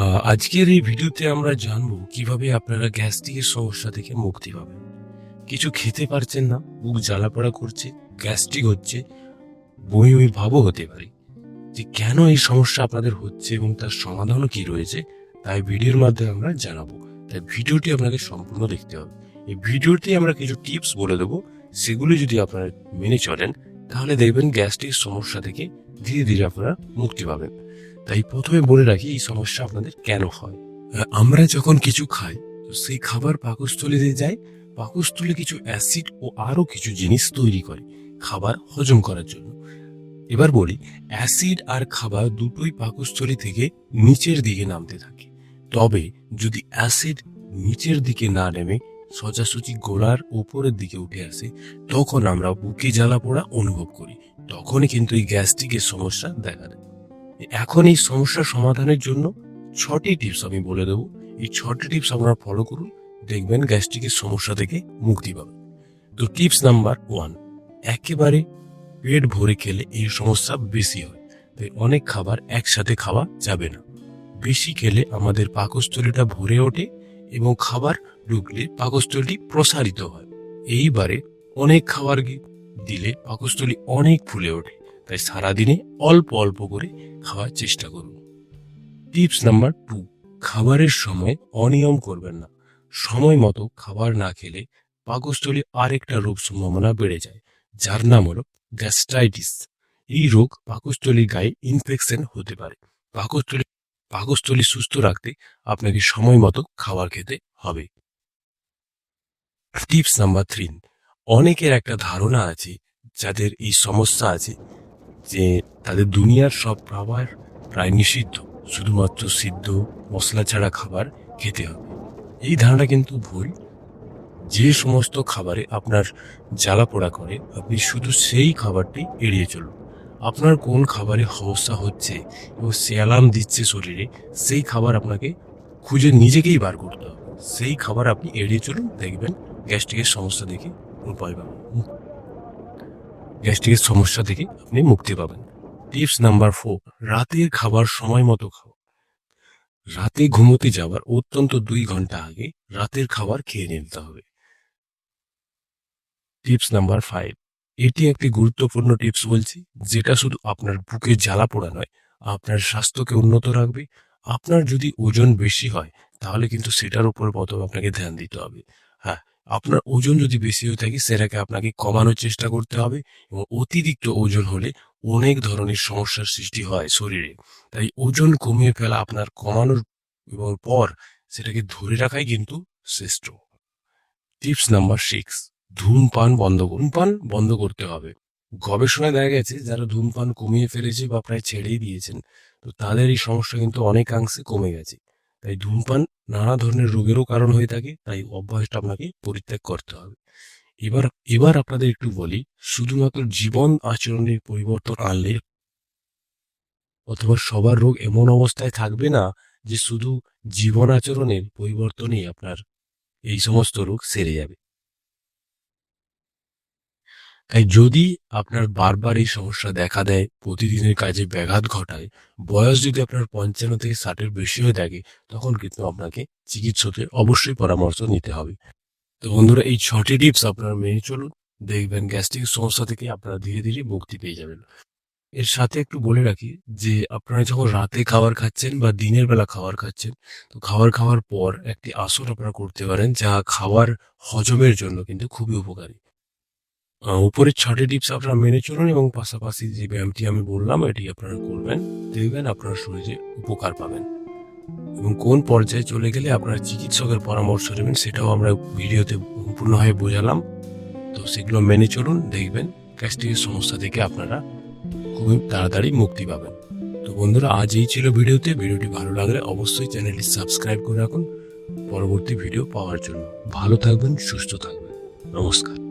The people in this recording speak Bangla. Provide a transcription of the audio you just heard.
আজকের এই ভিডিওতে আমরা জানব কীভাবে আপনারা গ্যাস্ট্রিকের সমস্যা থেকে মুক্তি পাবেন। কিছু খেতে পারছেন না, বুক জ্বালাপড়া করছে, গ্যাস্ট্রিক হচ্ছে, বমি বমি ভাবও হতে পারে। যে কেন এই সমস্যা আপনাদের হচ্ছে এবং তার সমাধানও কি রয়েছে, তাই ভিডিওর মাধ্যমে আমরা জানাব। তাই ভিডিওটি আপনাকে সম্পূর্ণ দেখতে হবে। এই ভিডিওতে আমরা কিছু টিপস বলে দেবো, সেগুলি যদি আপনারা মেনে চলেন, তাহলে দেখবেন গ্যাস্ট্রিক সমস্যা থেকে ধীরে ধীরে আপনারা মুক্তি পাবেন। তাই প্রথমে বলে রাখি, এই সমস্যা আপনাদের কেন হয়? আমরা যখন কিছু খাই, তো সেই খাবার পাকস্থলীতে যায় পাকস্থলী কিছু অ্যাসিড ও আরও কিছু জিনিস তৈরি করে, খাবার হজম করার জন্য। এবার বলি, অ্যাসিড আর খাবার দুটোই পাকস্থলী থেকে নিচের দিকে নামতে থাকে। তবে যদি অ্যাসিড নিচের দিকে না নেমে সোজাসুজি গোড়ার উপরের দিকে উঠে আসে, তখন আমরা বুকে জ্বালা পোড়া অনুভব করি। তখনই কিন্তু এই গ্যাস্ট্রিকের সমস্যা দেখা দেয়। এখন এই সমস্যার সমাধানের জন্য ছটি টিপস আমি বলে দেবো। এই ছটি টিপস আপনারা ফলো করুন। দেখবেন গ্যাস্ট্রিকের সমস্যা থেকে মুক্তি পাবেন। তো টিপস নাম্বার ওয়ান একেবারে পেট ভরে খেলে এই সমস্যা বেশি হয়। তাই অনেক খাবার একসাথে খাওয়া যাবে না। বেশি খেলে আমাদের পাকস্থলীটা ভরে ওঠে এবং খাবার ঢুকলে পাকস্থলী প্রসারিত হয়। এইবারে অনেক খাবার দিলে পাকস্থলী অনেক ফুলে ওঠে। তাই সারাদিনে অল্প অল্প করে খাওয়ার চেষ্টা করুন। টিপস নাম্বার টু, খাবারের সময় অনিয়ম করবেন না। সময় মতো খাবার না খেলে পাকস্থলী আরেকটা রোগ সম্ভাবনা বেড়ে যায়, যার নাম হলো গ্যাস্ট্রাইটিস। এই রোগ পাকস্থলীর গায়ে ইনফেকশন হতে পারে। পাকস্থলী পাকস্থলী সুস্থ রাখতে আপনাকে সময় মতো খাবার খেতে হবে। টিপস নাম্বার থ্রি, অনেকের একটা ধারণা আছে, যাদের এই সমস্যা আছে যে তাদের দুনিয়ার সব খাবার প্রায় নিষিদ্ধ। শুধুমাত্র সিদ্ধ মশলা ছাড়া খাবার খেতে হবে। এই ধারণা কিন্তু ভুল। যে সমস্ত খাবারে আপনার জ্বালা পোড়া করে, আপনি শুধু সেই খাবারটি এড়িয়ে চলুন। আপনার কোন খাবারে সমস্যা হচ্ছে এবং সে অ্যালার্ম দিচ্ছে শরীরে, সেই খাবার আপনাকে খুঁজে নিজেকেই বার করতে হবে। সেই খাবার আপনি এড়িয়ে চলুন, দেখবেন গ্যাস্ট্রিকের সমস্যা থেকে উপায় পাবেন। গ্যাস্ট্রিকের সমস্যা থেকে আপনি মুক্তি পাবেন। টিপস নাম্বার ফোর রাতের খাবার সময় মতো খাও। রাতে ঘুমোতে যাওয়ার অত্যন্ত দুই ঘণ্টা আগে রাতের খাবার খেয়ে নিতে হবে। টিপস নাম্বার ফাইভ, এটি একটি গুরুত্বপূর্ণ টিপস বলছি, যেটা শুধু আপনার বুকে জ্বালা পোড়া নয়, আপনার স্বাস্থ্যকে উন্নত রাখবে। আপনার যদি ওজন বেশি হয়, তাহলে কিন্তু সেটার উপর প্রথমে আপনাকে ধ্যান দিতে হবে। হ্যাঁ আপনার ওজন যদি বেশি হয়ে থাকে, সেটাকে আপনাকে কমানোর চেষ্টা করতে হবে এবং অতিরিক্ত ওজন হলে অনেক ধরনের সমস্যার সৃষ্টি হয় শরীরে। তাই ওজন কমিয়ে ফেলা আপনার কমানোর এবং পর সেটাকে ধরে রাখাই কিন্তু শ্রেষ্ঠ। টিপস নাম্বার সিক্স, ধূমপান বন্ধ ধূমপান বন্ধ করতে হবে। গবেষণায় দেখা গেছে, যারা ধূমপান কমিয়ে ফেলেছে বা প্রায় ছেড়েই দিয়েছেন, তো তাদের এই সমস্যা কিন্তু অনেকাংশে কমে গেছে। তাই ধূমপান নানা ধরনের রোগেরও কারণ হয়ে থাকে, তাই অভ্যাসটা আপনাকে পরিত্যাগ করতে হবে। এবার এবার আপনাদের একটু বলি, শুধুমাত্র জীবন আচরণের পরিবর্তন আনলে অথবা সবার রোগ এমন অবস্থায় থাকবে না যে শুধু জীবন আচরণের পরিবর্তনই আপনার এই সমস্ত রোগ সেরে যাবে। তাই যদি আপনার বারবার এই সমস্যা দেখা দেয়, প্রতিদিনের কাজে ব্যাঘাত ঘটায়, বয়স যদি আপনার পঞ্চান্ন থেকে ষাটের বেশি হয়ে থাকে, তখন কিন্তু আপনাকে চিকিৎসকের অবশ্যই পরামর্শ নিতে হবে। তো বন্ধুরা, এই ছটি টিপস আপনারা মেনে চলুন। দেখবেন গ্যাস্ট্রিক সমস্যা থেকে আপনারা ধীরে ধীরে মুক্তি পেয়ে যাবেন। এর সাথে একটু বলে রাখি যে, আপনারা যখন রাতে খাবার খাচ্ছেন বা দিনের বেলা খাবার খাচ্ছেন, তো খাবার খাওয়ার পর একটি আসন আপনারা করতে পারেন, যা খাবার হজমের জন্য কিন্তু খুবই উপকারী। উপরের ছটি টিপস আপনারা মেনে চলুন এবং পাশাপাশি যে ব্যায়ামটি আমি বললাম, এটি আপনারা করবেন, দেখবেন আপনার শরীরে উপকার পাবেন। এবং কোন পর্যায়ে চলে গেলে আপনারা চিকিৎসকের পরামর্শ নেবেন, সেটাও আমরা ভিডিওতে সম্পূর্ণভাবে বোঝালাম। তো সেগুলো মেনে চলুন, দেখবেন গ্যাস্ট্রিকের সমস্যা থেকে আপনারা খুবই তাড়াতাড়ি মুক্তি পাবেন। তো বন্ধুরা, আজ এই ছিল ভিডিওতে। ভিডিওটি ভালো লাগলে অবশ্যই চ্যানেলটি সাবস্ক্রাইব করে রাখুন। পরবর্তী ভিডিও পাওয়ার জন্য ভালো থাকবেন, সুস্থ থাকবেন। নমস্কার।